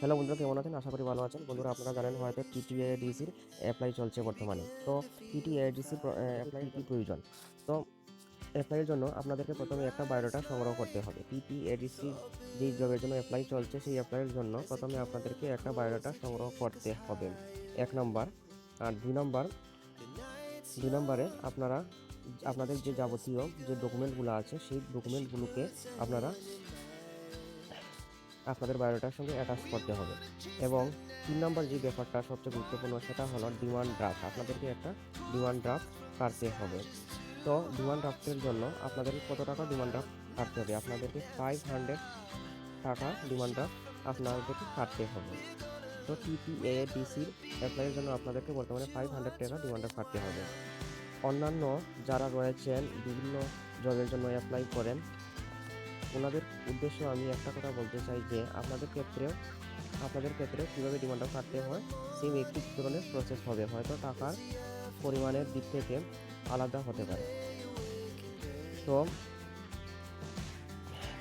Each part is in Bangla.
হ্যালো বন্ধুরা, কেমন আছেন? আশা করি ভালো আছেন। বন্ধুরা, আপনারা জানেন হয়তো টিটিএডিসির অ্যাপ্লাই চলছে বর্তমানে। তো টিটিএডিসির অ্যাপ্লাই কি প্রয়োজন? তো অ্যাপ্লাইয়ের জন্য আপনাদেরকে প্রথমে একটা বায়োডাটা সংগ্রহ করতে হবে। টিটিএডিসি যেই জবের জন্য অ্যাপ্লাই চলছে, সেই অ্যাপ্লাইয়ের জন্য প্রথমে আপনাদেরকে একটা বায়োডাটা সংগ্রহ করতে হবে। এক নম্বর আর দুই নম্বর, দুই নম্বরে আপনারা, আপনাদের যে যাবতীয় যে ডকুমেন্টগুলো আছে, সেই ডকুমেন্টগুলোকে আপনারা আপনাদের বায়োডাটার সঙ্গে অ্যাটাচ করতে হবে। এবং তিন নম্বর যে ব্যাপারটা সবচেয়ে গুরুত্বপূর্ণ সেটা হলো ডিমান্ড ড্রাফট আপনাদেরকে একটা ডিমান্ড ড্রাফট কাটতে হবে। তো ডিমান্ড ড্রাফটের জন্য আপনাদেরকে কত টাকা ডিমান্ড ড্রাফট কাটতে হবে? আপনাদেরকে ফাইভ হান্ড্রেড টাকা ডিমান্ড ড্রাফট আপনাদেরকে কাটতে হবে। তো টিপিএডিসির অ্যাপ্লাইয়ের জন্য আপনাদেরকে বর্তমানে ফাইভ হান্ড্রেড টাকা ডিমান্ড ড্রাফট কাটতে হবে। অন্যান্য যারা রয়েছেন, বিভিন্ন জবের জন্য অ্যাপ্লাই করেন, ওনাদের উদ্দেশ্যে আমি একটা কথা বলতে চাই যে আপনাদের ক্ষেত্রেও, আপনাদের ক্ষেত্রে কীভাবে ডিমান্ডটা কাটতে হয় সেম একই ধরনের প্রসেস হবে। হয়তো টাকার পরিমাণের দিক থেকে আলাদা হতে পারে। তো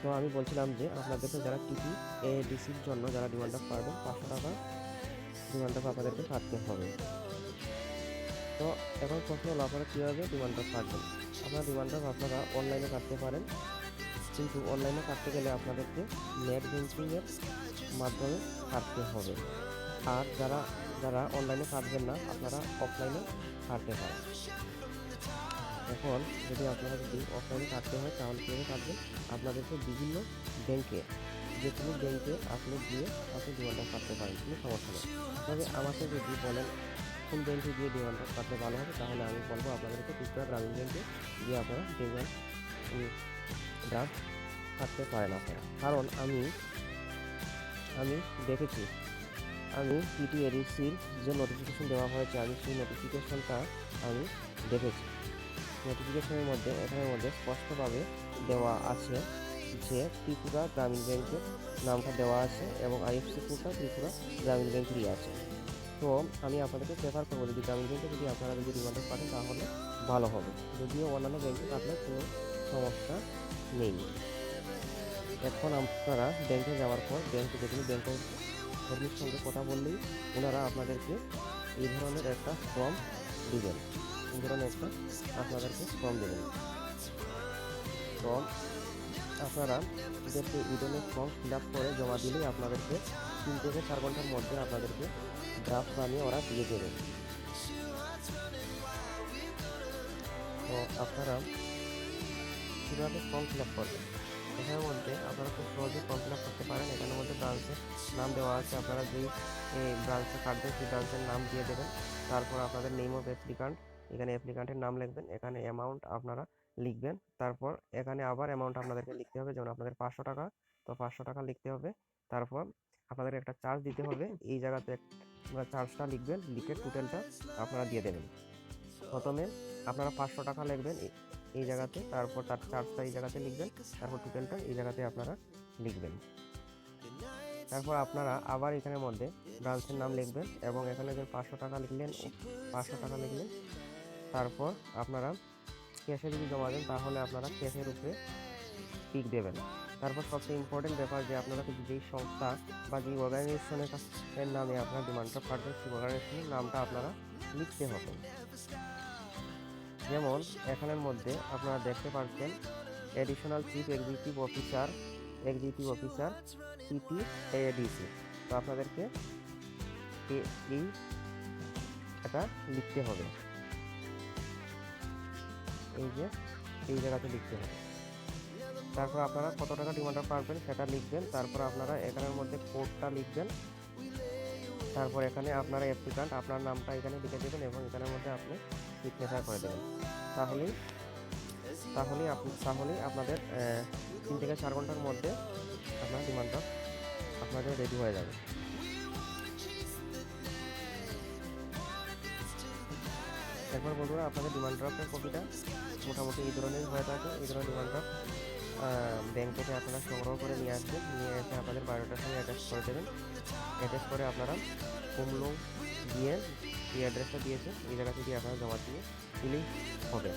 তো আমি বলছিলাম যে আপনাদেরকে যারা টিপি এডিসির জন্য যারা ডিমান্ডটা পারবেন পাঁচশো টাকা ডিমান্ডটা আপনাদেরকে কাটতে হবে। তো এখন প্রশ্ন হলো আপনারা কীভাবে ডিমান্ডটা কাটবেন আপনারা ডিমান্ডটা আপনারা অনলাইনে কাটতে পারেন। কিন্তু অনলাইনে কাটতে গেলে আপনাদেরকে নেট ব্যাঙ্কিংয়ের মাধ্যমে কাটতে হবে। আর যারা যারা অনলাইনে কাটবেন না, আপনারা অফলাইনে কাটতে পারেন। এখন যদি আপনারা যদি অফলাইনে কাটতে হয়, তাহলে কীভাবে কাটবেন? আপনাদেরকে বিভিন্ন ব্যাংকে যে কোনো ব্যাংকে আপনি গিয়ে আপনি ডিমান্ডটা কাটতে পারেন, কোনো সমস্যা নেই। তবে আমাকে যদি বলেন কোন ব্যাংকে গিয়ে ডিমান্ডটা কাটতে ভালো হবে, তাহলে আমি বলব আপনাদেরকে ত্রিপুরা গ্রামীণ ব্যাংকে গিয়ে আপনারা ডিমান্ড ড্রাফট কাটতে পারেন আপনারা কারণ আমি আমি দেখেছি, আমি টিটিএডিসির যে নোটিফিকেশন দেওয়া হয়েছে, আমি সেই নোটিফিকেশনটা আমি দেখেছি। নোটিফিকেশনের মধ্যে, এখানের মধ্যে স্পষ্টভাবে দেওয়া আছে যে ত্রিপুরা গ্রামীণ ব্যাংকের নামটা দেওয়া আছে এবং আইএফসি কোডটা ত্রিপুরা গ্রামীণ ব্যাংকেরই আছে। তো আমি আপনাদেরকে প্রেফার করব যদি গ্রামীণ ব্যাংকে যদি আপনারা যদি রিমান্ডার পাঠান তাহলে ভালো হবে। যদিও অন্যান্য ব্যাংকে কাটলে কোনো সমস্যা নেই। এখন আপনারা ব্যাংকে যাওয়ার পর ব্যাংকে যে কোনো ব্যাংকের কর্মীর সঙ্গে কথা বললেই ওনারা আপনাদেরকে এই ধরনের একটা ফর্ম দিবেন। এই ধরনের একটা আপনাদেরকে ফর্ম দেবেন। ফর্ম আপনারা এদেরকে এই ধরনের ফর্ম ফিল আপ করে জমা দিলেই আপনাদেরকে তিন থেকে চার ঘণ্টার মধ্যে আপনাদেরকে ড্রাফট বানিয়ে ওরা দিয়ে দেবেন তো আপনারা কীভাবে ফর্ম ফিল আপ করবেন? এখানের মধ্যে আপনারা খুব সহজে ফর্ম ফিল আপ করতে পারেন। এখানের মধ্যে ব্রাঞ্চের নাম দেওয়া আছে। আপনারা যেই ব্রাঞ্চে কাটবেন সেই ব্রাঞ্চের নাম দিয়ে দেবেন। তারপর আপনাদের নেম অফ অ্যাপ্লিকান্ট এখানে অ্যাপ্লিকান্টের নাম লিখবেন। এখানে অ্যামাউন্ট আপনারা লিখবেন। তারপর এখানে আবার অ্যামাউন্ট আপনাদেরকে লিখতে হবে। যেমন আপনাদের পাঁচশো টাকা, তো পাঁচশো টাকা লিখতে হবে। তারপর আপনাদের একটা চার্জ দিতে হবে। এই জায়গাতে আপনারা চার্জটা লিখবেন। লিখে টোটালটা আপনারা দিয়ে দেবেন। প্রথমে আপনারা পাঁচশো টাকা লিখবেন। এই- জায়গাতে, তারপর তার চার্জটা এই জায়গাতে লিখবেন, তারপর টোটালটা এই জায়গাতে আপনারা লিখবেন। তারপর আপনারা আবার এখানের মধ্যে ব্রাঞ্চের নাম লিখবেন এবং এখানে যে পাঁচশো টাকা লিখলেন পাঁচশো টাকা লিখলেন, তারপর আপনারা ক্যাশে যদি জমা দেন, তাহলে আপনারা ক্যাশের উপরে টিক দেবেন। তারপর সবচেয়ে ইম্পর্টেন্ট ব্যাপার যে আপনারা যেই সংস্থা বা যেই অর্গানাইজেশনের নামে আপনার ডিমান্ডটা কাটবেন সেই অর্গানাইজেশনের নামটা আপনারা লিখতে হবে। যেমন, এখানের মধ্যে আপনারা দেখতে পাচ্ছেন additional chief executive officer executive officer TP ADC তো আপনাদেরকে এই এটা লিখতে হবে। এই যে, এই জায়গাতে লিখতে হবে। তারপর আপনারা কত টাকা ডিমান্ডটা পারবেন সেটা লিখবেন। তারপর আপনারা এখানের মধ্যে কোডটা লিখবেন। তারপর এখানে আপনারা অ্যাপ্লিকান্ট আপনার নামটা এখানে লিখে দেবেন এবং এখানের মধ্যে আপনি সিগনেচার করে দেবেন। তাহলেই তাহলেই আপনি, তাহলেই আপনাদের তিন থেকে চার ঘণ্টার মধ্যে আপনার ডিমান্ডটা আপনাদের রেডি হয়ে যাবে। একবার বন্ধুরা আপনাদের ডিমান্ড ড্রাফটের কপিটা মোটামুটি এই ধরনের হয়ে থাকে, এই ধরনের ডিমান্ড ড্রাফট ব্যাংক থেকে আপনারা সংগ্রহ করে নিয়ে আসবেন। নিয়ে এসে আপনাদের বায়োডাটার সঙ্গে অ্যাটাচ করে দেবেন। অ্যাটাচ করে আপনারা কুমলুং দিয়ে এই অ্যাড্রেসটা দিয়েছে এই জায়গাতে দিয়ে আপনারা জমা দিয়ে দিলেই হবে।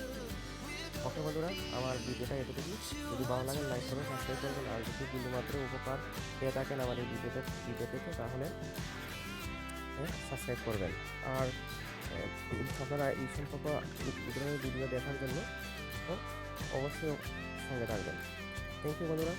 ওকে বন্ধুরা, আমার ভিডিওটা এতটুকু যদি ভালো লাগে লাইক করবেন সাবস্ক্রাইব করবেন। আর যদি বিন্দুমাত্র উপকার পেয়ে থাকেন আমার এই ভিডিওতে ভিডিও থেকে তাহলে সাবস্ক্রাইব করবেন। আর আপনারা এই সম্পর্ক ভিডিও দেখার জন্য অবশ্যই সঙ্গে থাকবেন থ্যাংক ইউ বন্ধুরা